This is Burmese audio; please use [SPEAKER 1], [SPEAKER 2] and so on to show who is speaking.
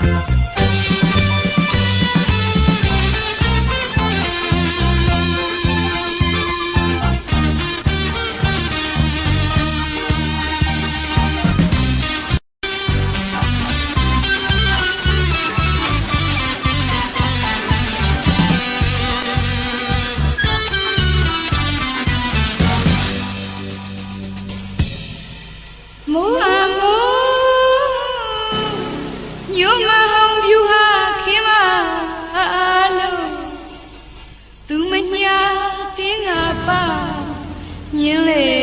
[SPEAKER 1] Thank you. မြို့မဟောင်းပြူဟာခင်မအားလုံးသူမညာတင်းငါပါမြင်းလေ